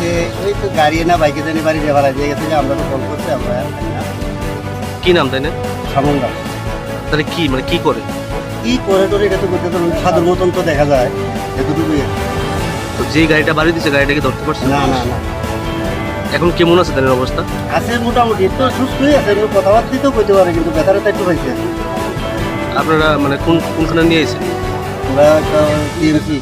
যে ওই তো গাড়ি না বাইকে জানি বাড়ি দিয়ে ভাড়া দিয়ে গেছে যে আমরা তো ফোন করছি আমরা কি নাম তাই না? সামঙ্গা। তাহলে কি মানে কি করে? কি করে টোরে এটা তো করতে তো সাধুর মতন তো দেখা যায় এতটুকুই তো যে গাড়িটা বাড়ি দিচ্ছে গাড়িটাকে ধরতে পারছে? না না না। এখন কেমন আছে তাদের অবস্থা? আছে মোটামুটি একটু সুস্থই আছে একটু কথাবার্তাই তো কইতে পারে কিন্তু ব্যথাটা একটু হয়েছে। আপনারা মানে কোন কোনখানে নিয়ে এসেছেন আমরা একটা টিএমসি